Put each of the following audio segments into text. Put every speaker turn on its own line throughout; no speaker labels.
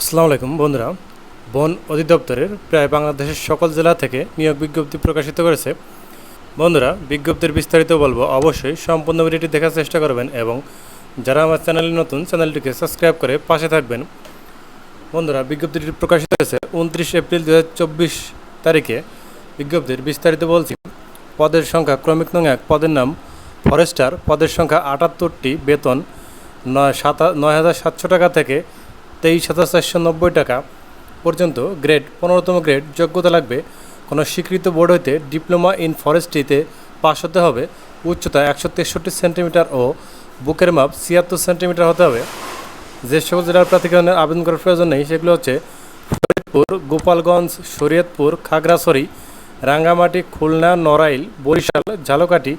আসসালামু আলাইকুম, বন্ধুরা। বন অধিদপ্তরের প্রায় বাংলাদেশের সকল জেলা থেকে নিয়োগ বিজ্ঞপ্তি প্রকাশিত করেছে। বন্ধুরা, বিজ্ঞপ্তির বিস্তারিত বলব, অবশ্যই সম্পূর্ণ ভিডিওটি দেখার চেষ্টা করবেন এবং যারা আমার চ্যানেলে নতুন, চ্যানেলটিকে সাবস্ক্রাইব করে পাশে থাকবেন। বন্ধুরা, বিজ্ঞপ্তিটি প্রকাশিত হয়েছে উনত্রিশ এপ্রিল দু হাজার চব্বিশ তারিখে। বিজ্ঞপ্তির বিস্তারিত বলছি, পদের সংখ্যা ক্রমিক নং এক, পদের নাম ফরেস্টার, পদের সংখ্যা আটাত্তরটি বেতন, নয় সাতা, নয় হাজার সাতশো টাকা থেকে তেইশ হাজার চারশো নব্বই টাকা পর্যন্ত গ্রেড, পনেরোতম গ্রেড যোগ্যতা লাগবে। কোনো স্বীকৃত বোর্ড হইতে ডিপ্লোমা ইন ফরেস্ট্রিতে পাশ হতে হবে। উচ্চতা একশো তেষট্টি সেন্টিমিটার ও বুকের মাপ ছিয়াত্তর সেন্টিমিটার হতে হবে। যে সকল জেলার প্রার্থীকরণের আবেদন করার প্রয়োজন নেই, সেগুলো হচ্ছে ফরিদপুর, গোপালগঞ্জ, শরীয়তপুর, খাগড়াছড়ি, রাঙ্গামাটি, খুলনা, নড়াইল, বরিশাল, ঝালকাঠি,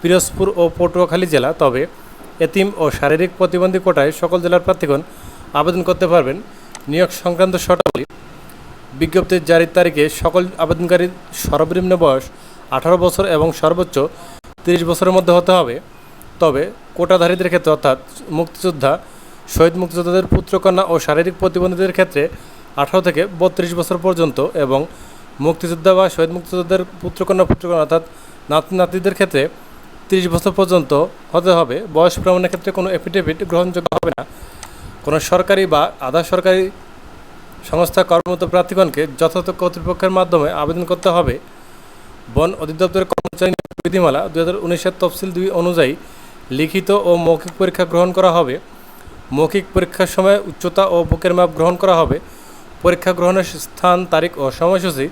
পিরোজপুর ও পটুয়াখালী জেলা। তবে এতিম ও শারীরিক প্রতিবন্ধী কোটায় সকল জেলার প্রার্থীগণ আবেদন করতে পারবেন। নিয়োগ সংক্রান্ত শর্তাবলী। বিজ্ঞপ্তির জারির তারিখে সকল আবেদনকারীর সর্বনিম্ন বয়স আঠারো বছর এবং সর্বোচ্চ তিরিশ বছরের মধ্যে হতে হবে। তবে কোটাধারীদের ক্ষেত্রে অর্থাৎ মুক্তিযোদ্ধা, শহীদ মুক্তিযোদ্ধাদের পুত্রকন্যা ও শারীরিক প্রতিবন্ধীদের ক্ষেত্রে আঠারো থেকে বত্রিশ বছর পর্যন্ত এবং মুক্তিযোদ্ধা বা শহীদ মুক্তিযোদ্ধাদের পুত্রকন্যা পুত্রকন্যা অর্থাৎ নাতি নাতিদের ক্ষেত্রে তিরিশ বছর পর্যন্ত হতে হবে। বয়স প্রমাণের ক্ষেত্রে কোনো এফিডেভিট গ্রহণযোগ্য হবে না। কোনো সরকারি বা আধা সরকারি সংস্থা কর্মরত প্রার্থীগণকে যথাযথ কর্তৃপক্ষের মাধ্যমে আবেদন করতে হবে। বন অধিদপ্তরের কর্মচারী বিধিমালা দু হাজার উনিশের তফসিল দুই অনুযায়ী লিখিত ও মৌখিক পরীক্ষা গ্রহণ করা হবে। মৌখিক পরীক্ষার সময় উচ্চতা ও বুকের মাপ গ্রহণ করা হবে। পরীক্ষা গ্রহণের স্থান, তারিখ ও সময়সূচি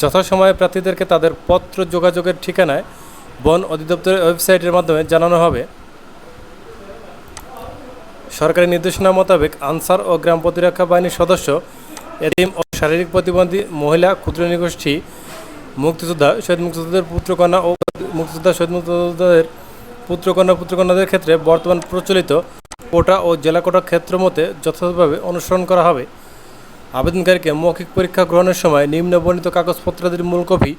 যথাসময়ে প্রার্থীদেরকে তাদের পত্র যোগাযোগের ঠিকানায় বন অধিদপ্তরের ওয়েবসাইটের মাধ্যমে জানানো হবে। সরকারি নির্দেশনা মোতাবেক আনসার ও গ্রাম প্রতিরক্ষা বাহিনীর সদস্য, এতিম ও শারীরিক প্রতিবন্ধী মহিলা ক্ষুদ্র নিগোষ্ঠী মুক্তিযোদ্ধা, শহীদ মুক্তিযোদ্ধাদের পুত্রকন্যা ও মুক্তিযোদ্ধা, শহীদ মুক্তিযোদ্ধাদের পুত্রকন্যা, পুত্রকন্যাদের ক্ষেত্রে বর্তমান প্রচলিত কোটা ও জেলা কোটা ক্ষেত্র মতে যথাযথভাবে অনুসরণ করা হবে। আবেদনকারীকে মৌখিক পরীক্ষা গ্রহণের সময় নিম্ন বর্ণিত কাগজপত্রাদির মূল কপি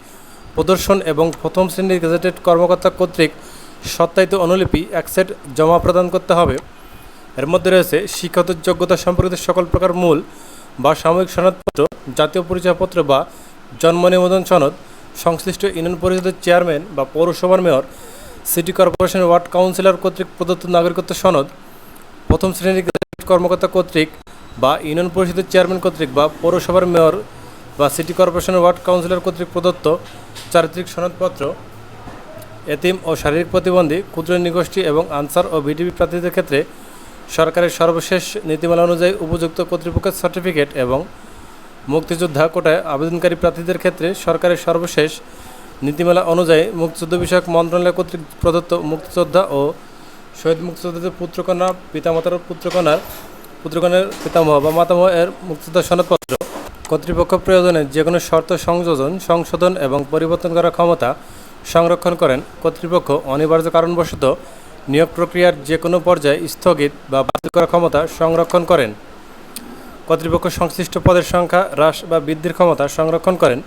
প্রদর্শন এবং প্রথম শ্রেণির গেজেটেড কর্মকর্তা কর্তৃক সত্যায়িত অনুলিপি, এক সেট জমা প্রদান করতে হবে। এর মধ্যে রয়েছে শিক্ষাগত যোগ্যতা সম্পর্কিত সকল প্রকার মূল বা সাময়িক সনদপত্র, জাতীয় পরিচয়পত্র বা জন্ম নিবন্ধন সনদ, সংশ্লিষ্ট ইউনিয়ন পরিষদের চেয়ারম্যান বা পৌরসভার mayor, city corporation ward councillor কর্তৃক প্রদত্ত নাগরিকত্ব সনদ, প্রথম শ্রেণির কর্মকর্তা কর্তৃক বা ইউনিয়ন পরিষদের চেয়ারম্যান কর্তৃক বা পৌরসভার মেয়র বা সিটি কর্পোরেশনের ওয়ার্ড কাউন্সিলর কর্তৃক প্রদত্ত চারিত্রিক সনদপত্র, এতিম ও শারীরিক প্রতিবন্ধী, ক্ষুদ্র নিগোষ্ঠী এবং আনসার ও ভিডিপি প্রার্থীদের ক্ষেত্রে সরকারের সর্বশেষ নীতিমালা অনুযায়ী উপযুক্ত কর্তৃপক্ষের সার্টিফিকেট এবং মুক্তিযোদ্ধা কোটায় আবেদনকারী প্রার্থীদের ক্ষেত্রে সরকারের সর্বশেষ নীতিমালা অনুযায়ী মুক্তিযুদ্ধ বিষয়ক মন্ত্রণালয় কর্তৃক প্রদত্ত মুক্তিযোদ্ধা ও শহীদ মুক্তিযোদ্ধাদের পুত্রকন্যা, পিতামাতার পুত্রকন্যার পুত্রকন্যার পিতামহ বা মাতামহ এর মুক্তিযোদ্ধা সনদপত্র, কর্তৃপক্ষ প্রয়োজনে যে কোনো শর্ত সংযোজন, সংশোধন এবং পরিবর্তন করার ক্ষমতা সংরক্ষণ করেন। কর্তৃপক্ষ অনিবার্য কারণবশত নিয়োগ প্রক্রিয়ার যে কোনো পর্যায়ে স্থগিত বা বাতিল করার ক্ষমতা সংরক্ষণ করেন। কর্তৃপক্ষ সংশ্লিষ্ট পদের সংখ্যা হ্রাস বা বৃদ্ধির ক্ষমতা সংরক্ষণ করেন।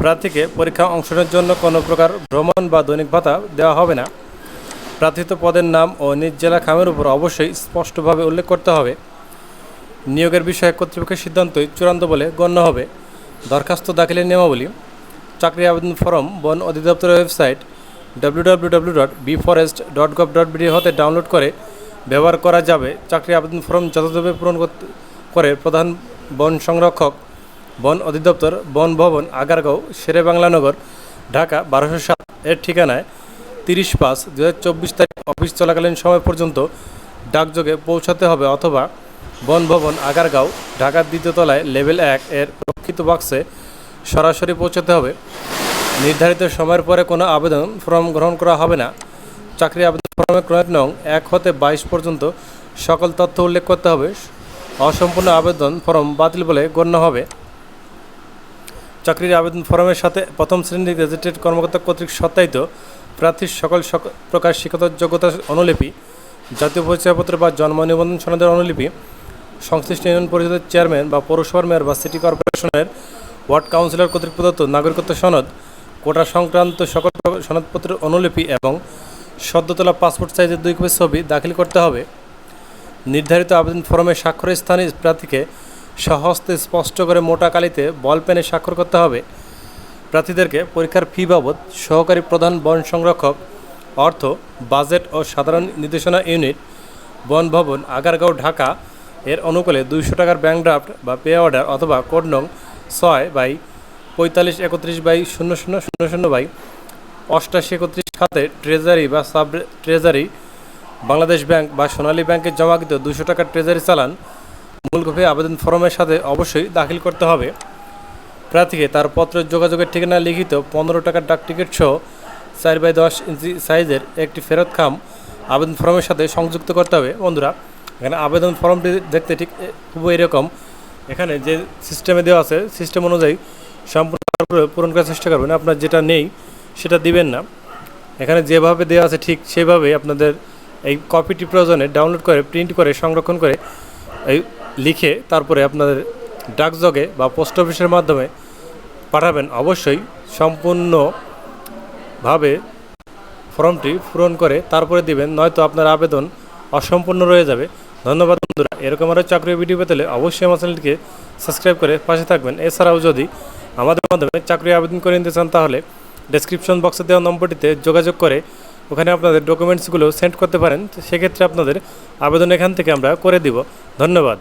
প্রার্থীকে পরীক্ষা অংশগ্রহণের জন্য কোনো প্রকার ভ্রমণ বা দৈনিক ভাতা দেওয়া হবে না। প্রার্থিত পদের নাম ও নিজ জেলা খামের উপর অবশ্যই স্পষ্টভাবে উল্লেখ করতে হবে। নিয়োগের বিষয়ে কর্তৃপক্ষের সিদ্ধান্তই চূড়ান্ত বলে গণ্য হবে। দরখাস্ত দাখিলের নিয়মাবলী, চাকরি আবেদন ফরম, বন অধিদপ্তরের website W dot B forest dot gov dot BD হতে ডাউনলোড করে ব্যবহার করা যাবে। চাকরি আবেদন ফর্ম যথাযথভাবে পূরণ করে প্রধান বন সংরক্ষক, বন অধিদপ্তর, বন ভবন, আগারগাঁও শেরে বাংলানগর ঢাকা, বারোশো সাত এর ঠিকানায় তিরিশ পাঁচ দু তারিখ অফিস চলাকালীন সময় পর্যন্ত ডাকযোগে পৌঁছাতে হবে অথবা বন ভবন, আগারগাঁও, ঢাকার দ্বিতীয় তলায় লেভেল এক এর রক্ষিত বাক্সে সরাসরি পৌঁছাতে হবে। নির্ধারিত সময়ের পরে কোনো আবেদন ফর্ম গ্রহণ করা হবে না। চাকরি আবেদন ফর্মের ক্রয়ের নং এক হতে বাইশ পর্যন্ত সকল তথ্য উল্লেখ করতে হবে। অসম্পূর্ণ আবেদন ফর্ম বাতিল বলে গণ্য হবে। চাকরির আবেদন ফর্মের সাথে প্রথম শ্রেণির গেজেটেড কর্মকর্তা কর্তৃক সত্যায়িত প্রার্থীর সকল সক- প্রকার শিক্ষাগত যোগ্যতা অনুলিপি, জাতীয় পরিচয়পত্র বা জন্ম নিবন্ধন সনদের অনুলিপি, সংশ্লিষ্ট ইউনিয়ন পরিষদের চেয়ারম্যান বা পৌরসভার মেয়র বা সিটি কর্পোরেশনের ওয়ার্ড কাউন্সিলর কর্তৃক প্রদত্ত নাগরিকত্ব সনদ কোটা সংক্রান্ত সকল সনদপত্রের অনুলিপি এবং সদ্যতলা পাসপোর্ট সাইজের দুই কপি ছবি দাখিল করতে হবে। নির্ধারিত আবেদন ফর্মে স্বাক্ষরের স্থানে প্রার্থীকে সহস্তে স্পষ্ট করে মোটা কালিতে বল পেনে স্বাক্ষর করতে হবে। প্রার্থীদেরকে পরীক্ষার ফি বাবদ সহকারী প্রধান বন সংরক্ষক, অর্থ, বাজেট ও সাধারণ নির্দেশনা ইউনিট, বন ভবন, আগারগাঁও, ঢাকা এর অনুকূলে দুইশো টাকার ব্যাংক ড্রাফট বা পে অর্ডার অথবা কোড নং ছয় বাই পঁয়তাল্লিশ, একত্রিশ বাই শূন্য শূন্য শূন্য শূন্য বাই অষ্টাশি, একত্রিশ খাতে ট্রেজারি বা সাব ট্রেজারি বাংলাদেশ ব্যাংক বা সোনালী ব্যাংকে জমাকৃত দুশো টাকার ট্রেজারি চালান। মূল কপি আবেদন ফর্মের সাথে অবশ্যই দাখিল করতে হবে। প্রার্থীকে তার পত্র যোগাযোগের ঠিকানা লিখিত পনেরো টাকার ডাক টিকিট সহ চার বাই দশ ইঞ্চি সাইজের একটি ফেরত খাম আবেদন ফর্মের সাথে সংযুক্ত করতে হবে। বন্ধুরা, এখানে আবেদন ফর্মটি দেখতে ঠিক খুব এরকম। এখানে যে সিস্টেমে দেওয়া আছে সিস্টেম অনুযায়ী সম্পূর্ণ পূরণ করার চেষ্টা করবেন। আপনার যেটা নেই, সেটা দিবেন না। এখানে যেভাবে দেওয়া আছে, ঠিক সেভাবেই আপনাদের এই কপিটি প্রয়োজনে ডাউনলোড করে প্রিন্ট করে, সংরক্ষণ করে, এই লিখে তারপরে আপনাদের ডাকজগে বা পোস্ট অফিসের মাধ্যমে পাঠাবেন। অবশ্যই সম্পূর্ণভাবে ফর্মটি পূরণ করে তারপরে দিবেন, নয়তো আপনার আবেদন অসম্পূর্ণ রয়ে যাবে। ধন্যবাদ বন্ধুরা। এরকম আরও চাকরি ভিডিও পেতে অবশ্যই আমার চ্যানেলটিকে সাবস্ক্রাইব করে পাশে থাকবেন। এছাড়াও যদি আমাদের মাধ্যমে চাকরি আবেদন করে নিতে চান, তাহলে ডেসক্রিপশন বক্সে দেওয়া নম্বরটিতে যোগাযোগ করে ওখানে আপনাদের ডকুমেন্টসগুলো সেন্ড করতে পারেন। সেক্ষেত্রে আপনাদের আবেদন এখান থেকে আমরা করে দিব। ধন্যবাদ।